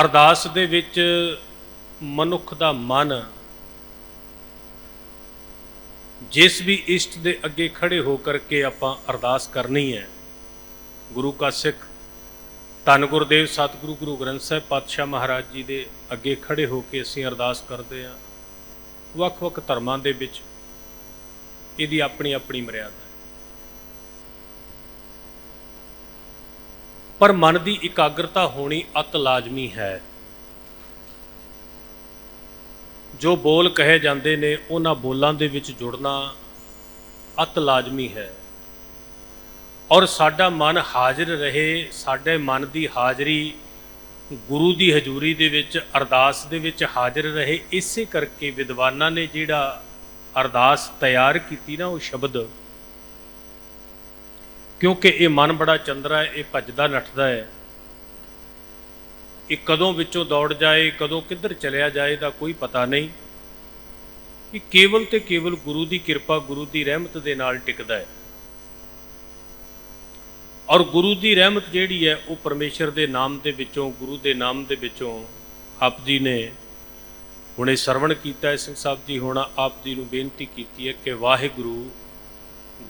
ਅਰਦਾਸ ਦੇ ਵਿੱਚ ਮਨੁੱਖ ਦਾ ਮਨ ਜਿਸ ਵੀ ਇਸ਼ਟ ਦੇ ਅੱਗੇ ਖੜੇ ਹੋ ਕਰਕੇ ਆਪਾਂ ਅਰਦਾਸ ਕਰਨੀ ਹੈ। ਗੁਰੂ ਕਾ ਸਿੱਖ, ਧੰਨ ਗੁਰਦੇਵ ਸਤਿਗੁਰੂ ਗੁਰੂ ਗ੍ਰੰਥ ਸਾਹਿਬ ਪਾਤਸ਼ਾਹ ਮਹਾਰਾਜ ਜੀ ਦੇ ਅੱਗੇ ਖੜੇ ਹੋ ਕੇ ਅਸੀਂ ਅਰਦਾਸ ਕਰਦੇ ਹਾਂ। ਵੱਖ-ਵੱਖ ਧਰਮਾਂ ਦੇ ਵਿੱਚ ਇਹਦੀ ਆਪਣੀ ਆਪਣੀ ਮਰਿਆਦਾ। ਪਰ ਮਨ ਦੀ ਇਕਾਗਰਤਾ ਹੋਣੀ ਅਤ ਲਾਜ਼ਮੀ ਹੈ। ਜੋ ਬੋਲ ਕਹੇ ਜਾਂਦੇ ਨੇ, ਉਹਨਾਂ ਬੋਲਾਂ ਦੇ ਵਿੱਚ ਜੁੜਨਾ ਅਤ ਲਾਜ਼ਮੀ ਹੈ। ਔਰ ਸਾਡਾ ਮਨ ਹਾਜ਼ਰ ਰਹੇ, ਸਾਡੇ ਮਨ ਦੀ ਹਾਜ਼ਰੀ ਗੁਰੂ ਦੀ ਹਜ਼ੂਰੀ ਦੇ ਵਿੱਚ, ਅਰਦਾਸ ਦੇ ਵਿੱਚ ਹਾਜ਼ਰ ਰਹੇ, ਇਸੇ ਕਰਕੇ ਵਿਦਵਾਨਾਂ ਨੇ ਜਿਹੜਾ ਅਰਦਾਸ ਤਿਆਰ ਕੀਤੀ ਨਾ, ਉਹ ਸ਼ਬਦ ਕਿਉਂਕਿ ਇਹ ਮਨ ਬੜਾ ਚੰਦਰਾ ਹੈ, ਇਹ ਭੱਜਦਾ ਨੱਠਦਾ ਹੈ। ਇਹ ਕਦੋਂ ਵਿੱਚੋਂ ਦੌੜ ਜਾਏ, ਕਦੋਂ ਕਿੱਧਰ ਚਲਿਆ ਜਾਏ ਦਾ ਕੋਈ ਪਤਾ ਨਹੀਂ। ਇਹ ਕੇਵਲ ਤੇ ਕੇਵਲ ਗੁਰੂ ਦੀ ਕਿਰਪਾ, ਗੁਰੂ ਦੀ ਰਹਿਮਤ ਦੇ ਨਾਲ ਟਿਕਦਾ ਹੈ। ਔਰ ਗੁਰੂ ਦੀ ਰਹਿਮਤ ਜਿਹੜੀ ਹੈ, ਉਹ ਪਰਮੇਸ਼ਰ ਦੇ ਨਾਮ ਦੇ ਵਿੱਚੋਂ, ਗੁਰੂ ਦੇ ਨਾਮ ਦੇ ਵਿੱਚੋਂ ਆਪ ਜੀ ਨੇ ਹੁਣੇ ਸਰਵਣ ਕੀਤਾ ਹੈ। ਸਿੰਘ ਸਾਹਿਬ ਜੀ, ਹੁਣ ਆਪ ਜੀ ਨੂੰ ਬੇਨਤੀ ਕੀਤੀ ਹੈ ਕਿ ਵਾਹਿਗੁਰੂ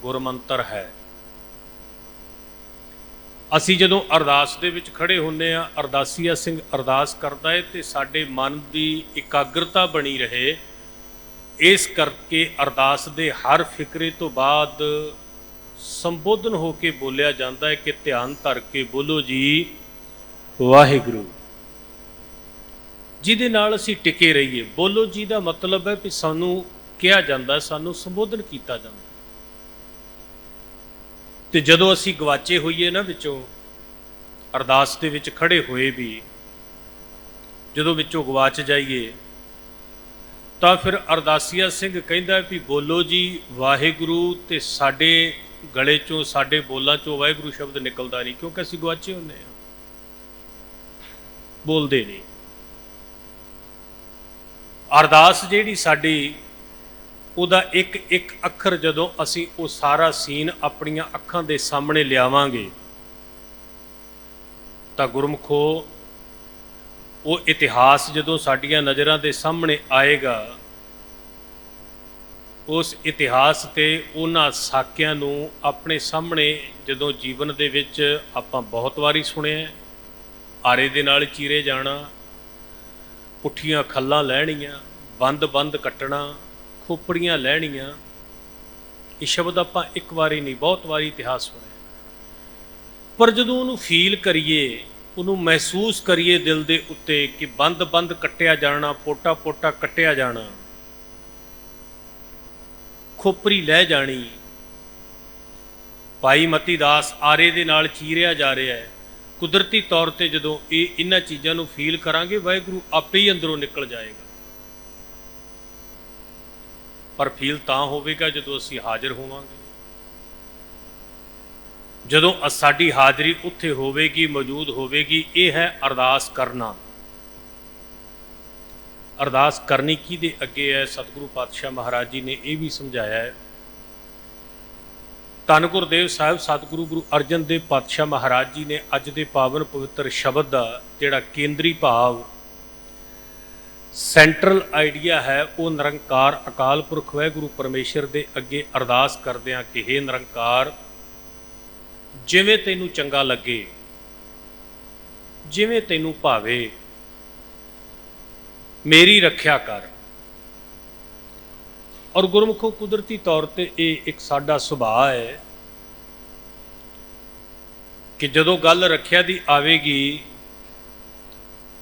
ਗੁਰਮੰਤਰ ਹੈ। ਅਸੀਂ ਜਦੋਂ ਅਰਦਾਸ ਦੇ ਵਿੱਚ ਖੜੇ ਹੁੰਨੇ ਆ ਅਰਦਾਸੀਆ ਸਿੰਘ ਅਰਦਾਸ ਕਰਦਾ ਹੈ ਤੇ ਸਾਡੇ ਮਨ ਦੀ ਇਕਾਗਰਤਾ ਬਣੀ ਰਹੇ, ਇਸ ਕਰਕੇ ਅਰਦਾਸ ਦੇ ਹਰ ਫਿਕਰੇ ਤੋਂ ਬਾਅਦ ਸੰਬੋਧਨ ਹੋ ਕੇ ਬੋਲਿਆ ਜਾਂਦਾ ਹੈ ਕਿ ਧਿਆਨ ਧਰ ਕੇ ਬੋਲੋ ਜੀ, ਵਾਹਿਗੁਰੂ। ਜਿਹਦੇ ਨਾਲ ਅਸੀਂ ਟਿਕੇ ਰਹੀਏ। ਬੋਲੋ ਜੀ ਦਾ ਮਤਲਬ ਹੈ ਕਿ ਸਾਨੂੰ ਕਿਹਾ ਜਾਂਦਾ ਸਾਨੂੰ ਸੰਬੋਧਨ ਕੀਤਾ ਜਾਂਦਾ ਤੇ ਜਦੋਂ ਅਸੀਂ ਗਵਾਚੇ ਹੋਈਏ ਨਾ ਵਿੱਚੋਂ, ਅਰਦਾਸ ਦੇ ਵਿੱਚ ਖੜੇ ਹੋਏ ਵੀ, ਜਦੋਂ ਵਿੱਚੋਂ ਗਵਾਚ ਜਾਈਏ, ਤਾਂ ਫਿਰ ਅਰਦਾਸੀਆ ਸਿੰਘ ਕਹਿੰਦਾ ਵੀ ਬੋਲੋ ਜੀ, ਵਾਹਿਗੁਰੂ ਤੇ ਸਾਡੇ ਗਲੇ ਚੋਂ, ਸਾਡੇ ਬੋਲਾਂ ਚੋਂ ਵਾਹਿਗੁਰੂ ਸ਼ਬਦ ਨਿਕਲਦਾ ਨਹੀਂ, ਕਿਉਂਕਿ ਅਸੀਂ ਗਵਾਚੇ ਹੁੰਦੇ ਆ ਬੋਲਦੇ ਨਹੀਂ। ਅਰਦਾਸ ਜਿਹੜੀ ਸਾਡੀ ਉਹਦਾ ਇੱਕ ਇੱਕ ਅੱਖਰ ਜਦੋਂ ਅਸੀਂ ਉਹ ਸਾਰਾ ਸੀਨ ਆਪਣੀਆਂ ਅੱਖਾਂ ਦੇ ਸਾਹਮਣੇ ਲਿਆਵਾਂਗੇ, ਤਾਂ ਗੁਰਮਖੋ, ਉਹ ਇਤਿਹਾਸ ਜਦੋਂ ਸਾਡੀਆਂ ਨਜ਼ਰਾਂ ਦੇ ਸਾਹਮਣੇ ਆਏਗਾ, ਉਸ ਇਤਿਹਾਸ ਤੇ ਉਹਨਾਂ ਸਾਕਿਆਂ ਨੂੰ ਆਪਣੇ ਸਾਹਮਣੇ ਜਦੋਂ ਜੀਵਨ ਦੇ ਵਿੱਚ ਆਪਾਂ ਬਹੁਤ ਵਾਰੀ ਸੁਣਿਆ, ਆਰੇ ਦੇ ਨਾਲ ਚੀਰੇ ਜਾਣਾ, ਪੁੱਠੀਆਂ ਖੱਲਾਂ ਲੈਣੀਆਂ, ਬੰਦ-ਬੰਦ ਕੱਟਣਾ ਖੋਪੜੀਆਂ ਲੈਣੀਆਂ, ਇਹ ਸ਼ਬਦ ਆਪਾਂ ਇੱਕ ਵਾਰੀ ਨਹੀਂ, ਬਹੁਤ ਵਾਰੀ ਇਤਿਹਾਸ ਸੁਣਿਆ। ਪਰ ਜਦੋਂ ਉਹਨੂੰ ਫੀਲ ਕਰੀਏ, ਉਹਨੂੰ ਮਹਿਸੂਸ ਕਰੀਏ ਦਿਲ ਦੇ ਉੱਤੇ ਕਿ ਬੰਦ-ਬੰਦ ਕੱਟਿਆ ਜਾਣਾ ਪੋਟਾ-ਪੋਟਾ ਕੱਟਿਆ ਜਾਣਾ ਖੋਪਰੀ ਲੈ ਜਾਣੀ, ਭਾਈ ਮਤੀ ਦਾਸ ਆਰੇ ਦੇ ਨਾਲ ਚੀਰਿਆ ਜਾ ਰਿਹਾ ਹੈ। ਕੁਦਰਤੀ ਤੌਰ ਤੇ ਜਦੋਂ ਇਹ ਇਹਨਾਂ ਚੀਜ਼ਾਂ ਨੂੰ ਫੀਲ ਕਰਾਂਗੇ, ਵਾਹਿਗੁਰੂ ਆਪੇ ਹੀ ਅੰਦਰੋਂ ਨਿਕਲ ਜਾਏਗਾ। ਪਰ ਫੀਲ ਤਾਂ ਹੋਵੇਗਾ ਜਦੋਂ ਅਸੀਂ ਹਾਜ਼ਰ ਹੋਵਾਂਗੇ। ਜਦੋਂ ਸਾਡੀ ਹਾਜ਼ਰੀ ਉੱਥੇ ਹੋਵੇਗੀ, ਮੌਜੂਦ ਹੋਵੇਗੀ, ਇਹ ਹੈ ਅਰਦਾਸ ਕਰਨਾ। ਅਰਦਾਸ ਕਰਨੀ ਕਿਹਦੇ ਅੱਗੇ ਹੈ? ਸਤਿਗੁਰੂ ਪਾਤਸ਼ਾਹ ਮਹਾਰਾਜ ਜੀ ਨੇ ਇਹ ਵੀ ਸਮਝਾਇਆ ਹੈ। ਧੰਨ ਗੁਰਦੇਵ ਸਾਹਿਬ, ਸਤਿਗੁਰੂ ਗੁਰੂ ਅਰਜਨ ਦੇਵ ਪਾਤਸ਼ਾਹ ਮਹਾਰਾਜ ਜੀ ਨੇ ਅੱਜ ਦੇ ਪਾਵਨ ਪਵਿੱਤਰ ਸ਼ਬਦ ਦਾ ਜਿਹੜਾ ਕੇਂਦਰੀ ਭਾਵ ਸੈਂਟਰਲ ਆਈਡੀਆ ਹੈ ਉਹ ਨਿਰੰਕਾਰ ਅਕਾਲ ਪੁਰਖ ਵਾਹਿਗੁਰੂ ਪਰਮੇਸ਼ਰ ਦੇ ਅੱਗੇ ਅਰਦਾਸ ਕਰਦੇ ਆ ਕਿ हे ਨਿਰੰਕਾਰ, ਜਿਵੇਂ ਤੈਨੂੰ ਚੰਗਾ ਲੱਗੇ, ਜਿਵੇਂ ਤੈਨੂੰ ਭਾਵੇ, ਮੇਰੀ ਰੱਖਿਆ ਕਰ। ਔਰ ਗੁਰਮੁਖੋ ਕੁਦਰਤੀ ਤੌਰ ਤੇ ਇਹ ਇੱਕ ਸਾਡਾ ਸੁਭਾਅ ਹੈ ਕਿ ਜਦੋਂ ਗੱਲ ਰੱਖਿਆ ਦੀ ਆਵੇਗੀ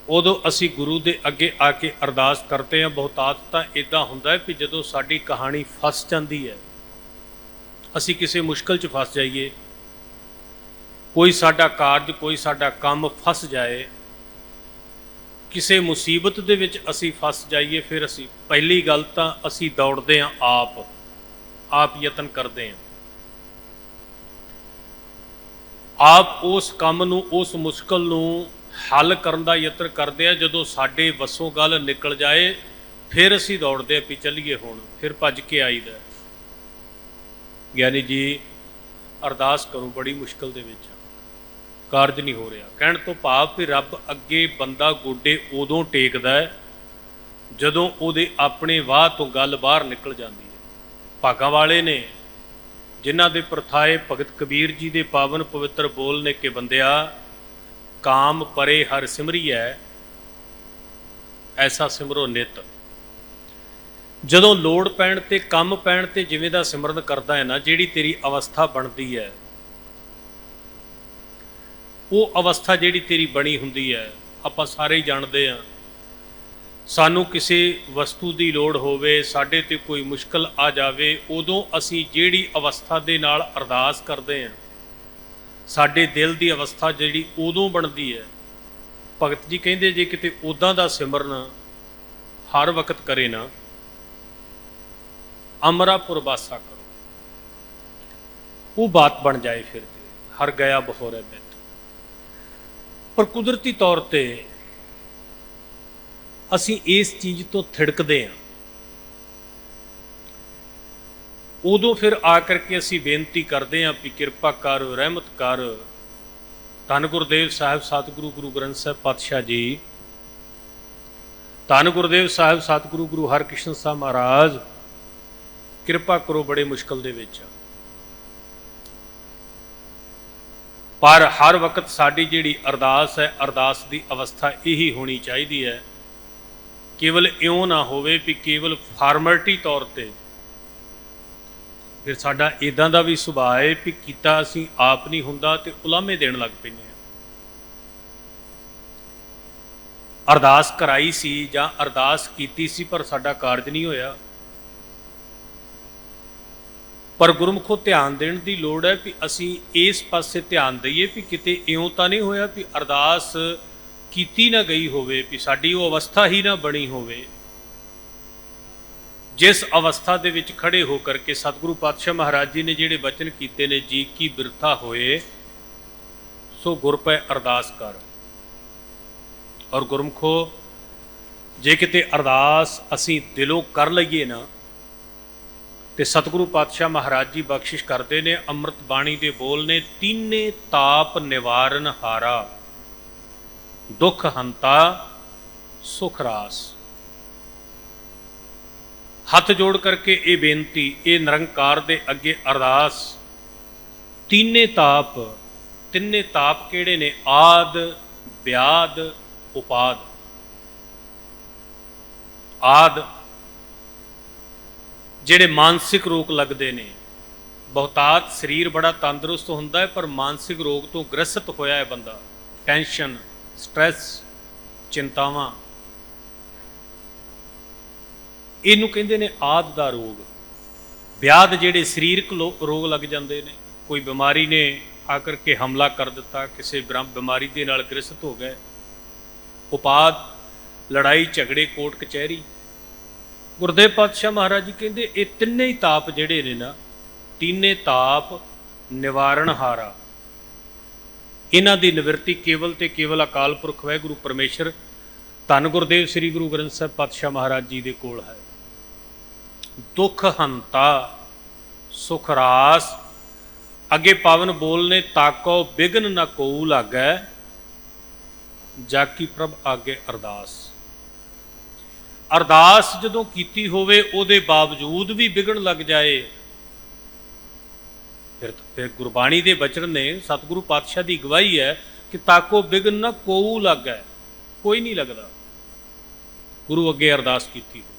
ਉਦੋਂ ਅਸੀਂ ਗੁਰੂ ਦੇ ਅੱਗੇ ਆ ਕੇ ਅਰਦਾਸ ਕਰਦੇ ਹਾਂ, ਬਹੁਤਾਤ ਤਾਂ ਇਦਾਂ ਹੁੰਦਾ ਹੈ ਕਿ ਜਦੋਂ ਸਾਡੀ ਕਹਾਣੀ ਫਸ ਜਾਂਦੀ ਹੈ, ਅਸੀਂ ਕਿਸੇ ਮੁਸ਼ਕਲ 'ਚ ਫਸ ਜਾਈਏ, ਕੋਈ ਸਾਡਾ ਕਾਰਜ, ਕੋਈ ਸਾਡਾ ਕੰਮ ਫਸ ਜਾਏ, ਕਿਸੇ ਮੁਸੀਬਤ ਦੇ ਵਿੱਚ ਅਸੀਂ ਫਸ ਜਾਈਏ, ਫਿਰ ਅਸੀਂ ਪਹਿਲੀ ਗੱਲ ਤਾਂ ਅਸੀਂ ਦੌੜਦੇ ਹਾਂ ਆਪ ਆਪ ਯਤਨ ਕਰਦੇ ਹਾਂ। ਆਪ ਉਸ ਕੰਮ ਨੂੰ, ਉਸ ਮੁਸ਼ਕਲ ਨੂੰ ਹੱਲ ਕਰਨ ਦਾ ਯਤਨ ਕਰਦੇ ਆ, ਜਦੋਂ ਸਾਡੇ ਵੱਸੋਂ ਗੱਲ ਨਿਕਲ ਜਾਏ, ਫਿਰ ਅਸੀਂ ਦੌੜਦੇ ਆ ਵੀ ਚੱਲੀਏ ਹੁਣ, ਫਿਰ ਭੱਜ ਕੇ ਆਈਦਾ। ਗਿਆਨੀ ਜੀ, ਅਰਦਾਸ ਕਰੋ ਬੜੀ ਮੁਸ਼ਕਲ ਦੇ ਵਿੱਚ ਕਾਰਜ ਨਹੀਂ ਹੋ ਰਿਹਾ। ਕਹਿਣ ਤੋਂ ਭਾਵ ਵੀ ਰੱਬ ਅੱਗੇ ਬੰਦਾ ਗੋਡੇ ਉਦੋਂ ਟੇਕਦਾ ਹੈ, ਜਦੋਂ ਉਹਦੇ ਆਪਣੇ ਵਾਹ ਤੋਂ ਗੱਲ ਬਾਹਰ ਨਿਕਲ ਜਾਂਦੀ ਹੈ। ਭਾਗਾਂ ਵਾਲੇ ਨੇ, ਜਿਨ੍ਹਾਂ ਦੇ ਪ੍ਰਥਾਏ ਭਗਤ ਕਬੀਰ ਜੀ ਦੇ ਪਾਵਨ ਪਵਿੱਤਰ ਬੋਲ ਨੇ ਕਿ ਬੰਦਿਆ ਕਾਮ ਪਰੇ ਹਰ ਸਿਮਰੀਐ, ਐਸਾ ਸਿਮਰੋ ਨਿਤ। ਜਦੋਂ ਲੋੜ ਪੈਣ ਤੇ ਕੰਮ ਪੈਣ ਤੇ ਜਿਵੇਂ ਦਾ ਸਿਮਰਨ ਕਰਦਾ ਹੈ ਨਾ, ਜਿਹੜੀ ਤੇਰੀ ਅਵਸਥਾ ਬਣਦੀ ਹੈ, ਉਹ ਅਵਸਥਾ ਜਿਹੜੀ ਤੇਰੀ ਬਣੀ ਹੁੰਦੀ ਹੈ, ਆਪਾਂ ਸਾਰੇ ਹੀ ਜਾਣਦੇ ਆ ਸਾਨੂੰ ਕਿਸੇ ਵਸਤੂ ਦੀ ਲੋੜ ਹੋਵੇ, ਸਾਡੇ ਤੇ ਕੋਈ ਮੁਸ਼ਕਲ ਆ ਜਾਵੇ, ਉਦੋਂ ਅਸੀਂ ਜਿਹੜੀ ਅਵਸਥਾ ਦੇ ਨਾਲ ਅਰਦਾਸ ਕਰਦੇ ਆ ਸਾਡੇ ਦਿਲ ਦੀ ਅਵਸਥਾ ਜਿਹੜੀ ਉਦੋਂ ਬਣਦੀ ਹੈ। ਭਗਤ ਜੀ ਕਹਿੰਦੇ ਜੇ ਕਿਤੇ ਉਦਾਂ ਦਾ ਸਿਮਰਨ ਹਰ ਵਕਤ ਕਰੇ ਨਾ, ਅਮਰਾਪੁਰ ਵਾਸਾ ਕਰੋ। ਉਹ ਬਾਤ ਬਣ ਜਾਏ ਫਿਰ ਤੇ, ਹਰ ਗਿਆ ਬਖੋਰੇ ਬਿਤ। ਪਰ ਕੁਦਰਤੀ ਤੌਰ ਤੇ ਅਸੀਂ ਇਸ ਚੀਜ਼ ਤੋਂ ਥਿੜਕਦੇ ਹਾਂ। ਉਦੋਂ ਫਿਰ ਆ ਕਰਕੇ ਅਸੀਂ ਬੇਨਤੀ ਕਰਦੇ ਹਾਂ ਵੀ ਕਿਰਪਾ ਕਰ, ਰਹਿਮਤ ਕਰ। ਧੰਨ ਗੁਰਦੇਵ ਸਾਹਿਬ, ਸਤਿਗੁਰੂ ਗੁਰੂ ਗ੍ਰੰਥ ਸਾਹਿਬ ਪਾਤਸ਼ਾਹ ਜੀ। ਧੰਨ ਗੁਰਦੇਵ ਸਾਹਿਬ, ਸਤਿਗੁਰੂ ਗੁਰੂ ਹਰਕ੍ਰਿਸ਼ਨ ਸਾਹਿਬ ਮਹਾਰਾਜ, ਕਿਰਪਾ ਕਰੋ ਬੜੇ ਮੁਸ਼ਕਲ ਦੇ ਵਿੱਚ। ਆ। ਪਰ ਹਰ ਵਕਤ ਸਾਡੀ ਜਿਹੜੀ ਅਰਦਾਸ ਹੈ, ਅਰਦਾਸ ਦੀ ਅਵਸਥਾ ਇਹੀ ਹੋਣੀ ਚਾਹੀਦੀ ਹੈ। ਕੇਵਲ ਇਉਂ ਨਾ ਹੋਵੇ ਵੀ ਕੇਵਲ ਫਾਰਮੈਲਿਟੀ ਤੌਰ ਤੇ ਫਿਰ ਸਾਡਾ ਇਦਾਂ ਦਾ ਵੀ ਸੁਭਾਅ ਹੈ ਵੀ ਕੀਤਾ ਅਸੀਂ ਆਪ ਨਹੀਂ ਹੁੰਦਾ ਤੇ ਉਲਾਮੇ ਦੇਣ ਲੱਗ ਪੈਂਦੇ ਹਾਂ। ਅਰਦਾਸ ਕਰਾਈ ਸੀ ਜਾਂ ਅਰਦਾਸ ਕੀਤੀ ਸੀ ਪਰ ਸਾਡਾ ਕਾਰਜ ਨਹੀਂ ਹੋਇਆ। ਪਰ ਗੁਰਮੁਖੋ ਧਿਆਨ ਦੇਣ ਦੀ ਲੋੜ ਹੈ ਵੀ ਅਸੀਂ ਇਸ ਪਾਸੇ ਧਿਆਨ ਦਈਏ ਵੀ ਕਿਤੇ ਇਉਂ ਤਾਂ ਨਹੀਂ ਹੋਇਆ ਵੀ ਅਰਦਾਸ ਕੀਤੀ ਨਾ ਗਈ ਹੋਵੇ, ਵੀ ਸਾਡੀ ਉਹ ਅਵਸਥਾ ਹੀ ਨਾ ਬਣੀ ਹੋਵੇ। ਜਿਸ ਅਵਸਥਾ ਦੇ ਵਿੱਚ ਖੜੇ ਹੋ ਕਰਕੇ ਸਤਿਗੁਰੂ ਪਾਤਸ਼ਾਹ ਮਹਾਰਾਜ ਜੀ ਨੇ ਜਿਹੜੇ ਬਚਨ ਕੀਤੇ ਨੇ, ਜੀ ਕੀ ਬਿਰਥਾ ਹੋਏ, ਸੋ ਗੁਰ ਪੈ ਅਰਦਾਸ ਕਰ। ਔਰ ਗੁਰਮਖੋ, ਜੇ ਕਿਤੇ ਅਰਦਾਸ ਅਸੀਂ ਦਿਲੋਂ ਕਰ ਲਈਏ ਨਾ, ਤੇ ਸਤਿਗੁਰੂ ਪਾਤਸ਼ਾਹ ਮਹਾਰਾਜ ਜੀ ਬਖਸ਼ਿਸ਼ ਕਰਦੇ ਨੇ, ਅੰਮ੍ਰਿਤ ਬਾਣੀ ਦੇ ਬੋਲ ਨੇ, ਤੀਨੇ ਤਾਪ ਨਿਵਾਰਨ ਹਾਰਾ, ਦੁੱਖ ਹੰਤਾ ਸੁਖ ਰਾਸ। ਹੱਥ ਜੋੜ ਕਰਕੇ ਇਹ ਬੇਨਤੀ, ਇਹ ਨਿਰੰਕਾਰ ਦੇ ਅੱਗੇ ਅਰਦਾਸ। ਤੀਨੇ ਤਾਪ, ਤਿੰਨੇ ਤਾਪ ਕਿਹੜੇ ਨੇ? ਆਦ, ਵਿਆਦ, ਉਪਾਦ। ਆਦ ਜਿਹੜੇ ਮਾਨਸਿਕ ਰੋਗ ਲੱਗਦੇ ਨੇ, ਬਹੁਤਾਤ ਸਰੀਰ ਬੜਾ ਤੰਦਰੁਸਤ ਹੁੰਦਾ ਹੈ, ਪਰ ਮਾਨਸਿਕ ਰੋਗ ਤੋਂ ਗ੍ਰਸਤ ਹੋਇਆ ਹੈ ਬੰਦਾ। ਟੈਨਸ਼ਨ, ਸਟ੍ਰੈਸ, ਚਿੰਤਾਵਾਂ। ਇਹਨੂੰ ਕਹਿੰਦੇ ਨੇ ਆਦ ਦਾ ਰੋਗ। ਵਿਆਦ ਜਿਹੜੇ ਸਰੀਰਕ ਲੋ- ਰੋਗ ਲੱਗ ਜਾਂਦੇ ਨੇ। ਕੋਈ ਬਿਮਾਰੀ ਨੇ ਆ ਕਰਕੇ ਹਮਲਾ ਕਰ ਦਿੱਤਾ, ਕਿਸੇ ਬ੍ਰਹਮ, ਬਿਮਾਰੀ ਦੇ ਨਾਲ ਗ੍ਰਸਤ ਹੋ ਗਏ। ਉਪਾਦ, ਲੜਾਈ, ਝਗੜੇ, ਕੋਟ ਕਚਹਿਰੀ। ਗੁਰਦੇਵ ਪਾਤਸ਼ਾਹ ਮਹਾਰਾਜ ਜੀ ਕਹਿੰਦੇ, ਇਹ ਤਿੰਨੇ ਹੀ ਤਾਪ ਜਿਹੜੇ ਨੇ ਨਾ, ਤਿੰਨੇ ਤਾਪ ਨਿਵਾਰਣ ਹਾਰਾ ਇਹਨਾਂ ਦੀ ਨਿਵਰਤੀ ਕੇਵਲ ਤੇ ਕੇਵਲ ਅਕਾਲ ਪੁਰਖ ਵਾਹਿਗੁਰੂ ਪਰਮੇਸ਼ਰ ਧੰਨ ਗੁਰਦੇਵ ਸ੍ਰੀ ਗੁਰੂ ਗ੍ਰੰਥ ਸਾਹਿਬ ਪਾਤਸ਼ਾਹ ਮਹਾਰਾਜ ਜੀ ਦੇ ਕੋਲ ਹੈ। ਦੁੱਖ ਹੰਤਾ, ਸੁਖ ਰਾਸ। ਅੱਗੇ ਪਾਵਨ ਬੋਲ ਨੇ ਤਾਕੋ ਬਿਗਨ ਨ ਕੋਉ ਲਾਗੈ ਜਾ ਕੀ ਪ੍ਰਭ ਆਗੇ ਅਰਦਾਸ। ਅਰਦਾਸ ਜਦੋਂ ਕੀਤੀ ਹੋਵੇ, ਉਹਦੇ ਬਾਵਜੂਦ ਵੀ ਵਿਗਣ ਲੱਗ ਜਾਏ। ਫਿਰ ਫਿਰ ਗੁਰਬਾਣੀ ਦੇ ਬਚਨ ਨੇ ਸਤਿਗੁਰੂ ਪਾਤਸ਼ਾਹ ਦੀ ਗਵਾਹੀ ਹੈ ਕਿ ਤਾਕੋ ਬਿਗਨ ਨਾ ਕੋਉ ਲੱਗੈ। ਕੋਈ ਨਹੀਂ ਲੱਗਦਾ। ਗੁਰੂ ਅੱਗੇ ਅਰਦਾਸ ਕੀਤੀ ਹੋਈ